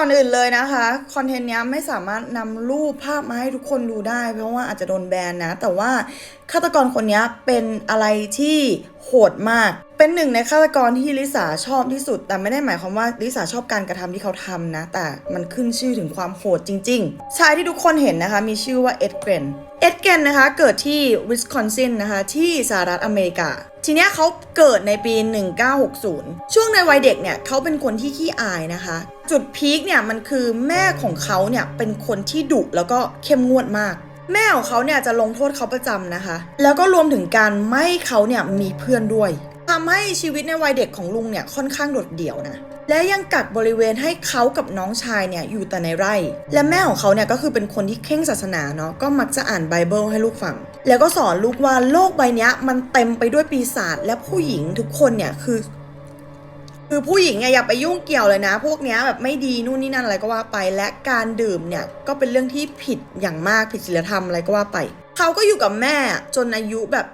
ก่อนอื่นเลยนะคะคอนเทนต์เนี้ยไม่สามารถนำรูปภาพมาให้ทุกคนดูได้ เพราะว่าอาจจะโดนแบนนะ แต่ว่าฆาตกรคนเนี้ยเป็นอะไรที่โหดมาก เป็นหนึ่งในฆาตกรที่ลิสาชอบที่สุด แต่ไม่ได้หมายความว่าลิสาชอบการกระทำที่เขาทำนะ แต่มันขึ้นชื่อถึงความโหดจริง ๆ ชายที่ทุกคนเห็นนะคะ มีชื่อว่าเอ็ดเกรน เอ็ดเกรนนะคะ เกิดที่วิสคอนซินนะคะ ที่สหรัฐอเมริกา ทีเนี้ยเขาเกิดในปี 1960 ช่วงในวัยเด็กเนี่ยเขาเป็นคนที่ขี้อายนะคะ จุดพีคเนี่ยมันคือแม่ของเขาเนี่ยเป็นคนที่ดุแล้วก็เข้มงวดมากแม่ของเขาเนี่ยจะลงโทษเขาประจำนะคะ แล้วก็รวมถึงการไม่ให้เขาเนี่ยมีเพื่อนด้วย ทำให้ชีวิตในวัยเด็กของลุงเนี่ยค่อนข้างโดดเดี่ยวนะและยังกักบริเวณให้เขากับน้องชายเนี่ยอยู่แต่ในไร่ และแม่ของเขาเนี่ยก็คือเป็นคนที่เคร่งศาสนาเนาะก็มักจะอ่านไบเบิลให้ลูกฟัง แล้วก็สอนลูกว่าโลกใบนี้มันเต็มไปด้วยปีศาจและผู้หญิงทุกคนเนี่ยคือ คือผู้หญิงเนี่ยอย่าไปยุ่งเกี่ยวเลยนะ พวกเนี้ยแบบไม่ดีนู่นนี่นั่นอะไรก็ว่าไป และการดื่มเนี่ยก็เป็นเรื่องที่ผิดอย่างมากผิดศีลธรรมอะไรก็ว่าไป เขาก็อยู่กับแม่จนอายุแบบ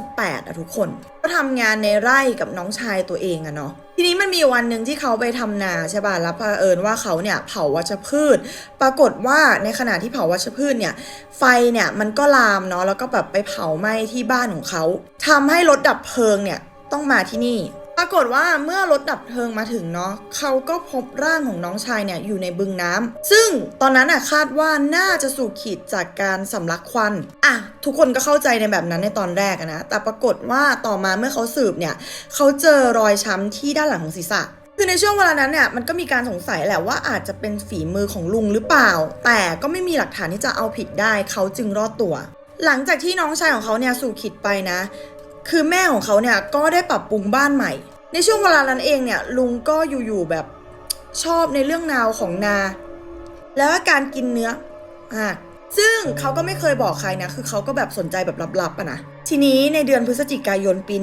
38อะทุกคน ก็ทำงานในไร่กับน้องชายตัวเองอะเนาะทีนี้มันมีวันหนึ่งที่เขาไปทำนาใช่ป่ะแล้วเผอิญว่าเขาเนี่ยเผาวัชพืช ปรากฏว่าในขณะที่เผาวัชพืชเนี่ย ไฟเนี่ยมันก็ลามเนาะแล้วก็แบบไปเผาไหม้ที่บ้านของเขาทำให้รถดับเพลิงเนี่ยต้องมาที่นี่ ปรากฏว่าเมื่อรถดับเพลิงมาถึงเนาะเขาก็พบร่างของน้องชายเนี่ยอยู่ในบึงน้ำซึ่งตอนนั้นอะคาดว่าน่าจะสูบขีดจากการสำลักควันอะทุกคนก็เข้าใจในแบบนั้นในตอนแรกนะแต่ปรากฏว่าต่อมาเมื่อเขาสืบเนี่ยเขาเจอรอยช้ำที่ด้านหลังของศีรษะคือในช่วงเวลานั้นเนี่ยมันก็มีการสงสัยแหละว่าอาจจะเป็นฝีมือของลุงหรือเปล่า แต่ก็ไม่มีหลักฐานที่จะเอาผิดได้เขาจึงรอดตัว หลังจากที่น้องชายของเขาเนี่ยสู่ขิดไปนะ คือแม่ของเขาเนี่ยก็ได้ปรับปรุงบ้านใหม่ ในช่วงเวลานั้นเองเนี่ยลุงก็อยู่ๆแบบชอบในเรื่องนาวของนา แล้วกการกินเนื้ออะซึ่งเขาก็ไม่เคยบอกใครนะ คือเขาก็แบบสนใจแบบลับๆอะนะ ทีนี้ในเดือนพฤศจิกายนปี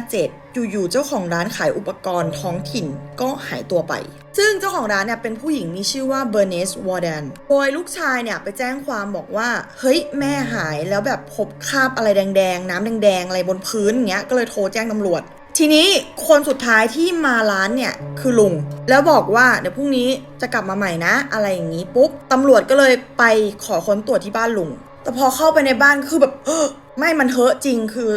1957 อยู่ๆ เจ้าของร้านขายอุปกรณ์ท้องถิ่นก็หายตัวไป ซึ่งเจ้าของร้านเนี่ยเป็นผู้หญิงมีชื่อว่าเบอร์เนสวอร์แดน โดยลูกชายเนี่ยไปแจ้งความบอกว่า เฮ้ย แม่หายแล้วแบบพบคราบอะไรแดงๆ น้ำแดงๆ อะไรบนพื้นอย่างเงี้ย ก็เลยโทรแจ้งตำรวจ ทีนี้คนสุดท้ายที่มาร้านเนี่ยคือลุง แล้วบอกว่าเดี๋ยวพรุ่งนี้จะกลับมาใหม่นะ อะไรอย่างนี้ปุ๊บตำรวจก็เลยไปขอค้นตรวจที่บ้านลุง แต่พอเข้าไปในบ้านก็คือแบบ ไม่มันเทอะจริงคือ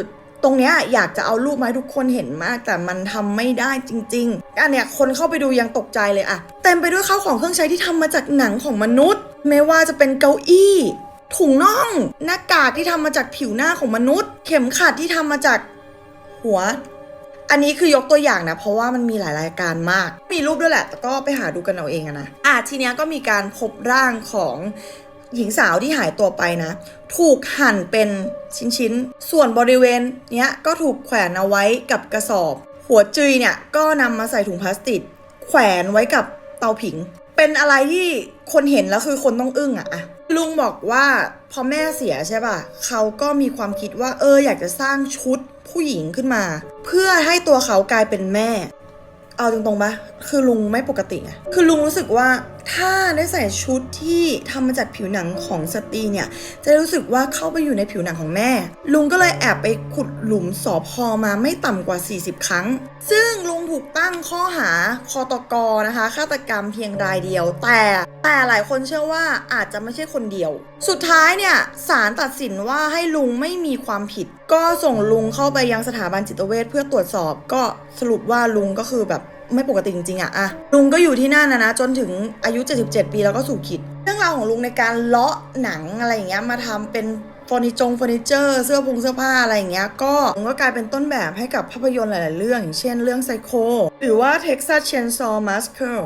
ตรงเนี้ยอยากจะเอารูปมาให้ทุกคนเห็นมาก แต่มันทำไม่ได้จริงๆอันเนี้ยคนเข้าไปดูยังตกใจเลยอะเต็มไปด้วยข้าวของเครื่องใช้ที่ทำมาจากหนังของมนุษย์ ไม่ว่าจะเป็นเก้าอี้ ถุงน่อง หน้ากากที่ทำมาจากผิวหน้าของมนุษย์ เข็มขัดที่ทำมาจากหัว อันนี้คือยกตัวอย่างนะ เพราะว่ามันมีหลายรายการมาก มีรูปด้วยแหละแต่ก็ไปหาดูกันเอาเองนะอะทีเนี้ยก็มีการพบร่างของ หญิงสาวที่หายตัวไปนะ ถูกหั่นเป็นชิ้นๆ ส่วนบริเวณเนี้ยก็ถูกแขวนเอาไว้กับกระสอบ หัวจุยเนี่ยก็นำมาใส่ถุงพลาสติก แขวนไว้กับเตาผิง เป็นอะไรที่คนเห็นแล้วคือคนต้องอึ้งอะอะลุงบอกว่าพอแม่เสียใช่ป่ะเขาก็มีความคิดว่าเอออยากจะสร้างชุดผู้หญิงขึ้นมา เพื่อให้ตัวเขากลายเป็นแม่ เอาตรงๆปะคือลุงไม่ปกติไงคือลุงรู้สึกว่า ถ้าได้ใส่ชุดที่ทำมาจากผิวหนังของสตรีเนี่ย จะรู้สึกว่าเข้าไปอยู่ในผิวหนังของแม่ ลุงก็เลยแอบไปขุดหลุมสอพอมาไม่ต่ำกว่า 40 ครั้ง ซึ่งลุงถูกตั้งข้อหาคอตกนะคะฆาตกรรมเพียงรายเดียว แต่แต่หลายคนเชื่อว่าอาจจะไม่ใช่คนเดียว สุดท้ายเนี่ยศาลตัดสินว่าให้ลุงไม่มีความผิด ก็ส่งลุงเข้าไปยังสถาบันจิตเวชเพื่อตรวจสอบ ก็สรุปว่าลุงก็คือแบบ ไม่ปกติจริงๆอะอะลุงก็อยู่ที่นั่นนะนะจนถึงอายุ 77 ปีแล้วก็สู่ขิด เรื่องราวของลุงในการเลาะหนังอะไรอย่างเงี้ยมาทำเป็นเฟอร์นิจงเฟอร์นิเจอร์เสื้อผงเสื้อผ้าอะไรอย่างเงี้ยก็มันก็กลายเป็นต้นแบบให้กับภาพยนตร์หลายๆเรื่องอย่างเช่นเรื่องไซโคหรือว่า Texas Chainsaw Massacre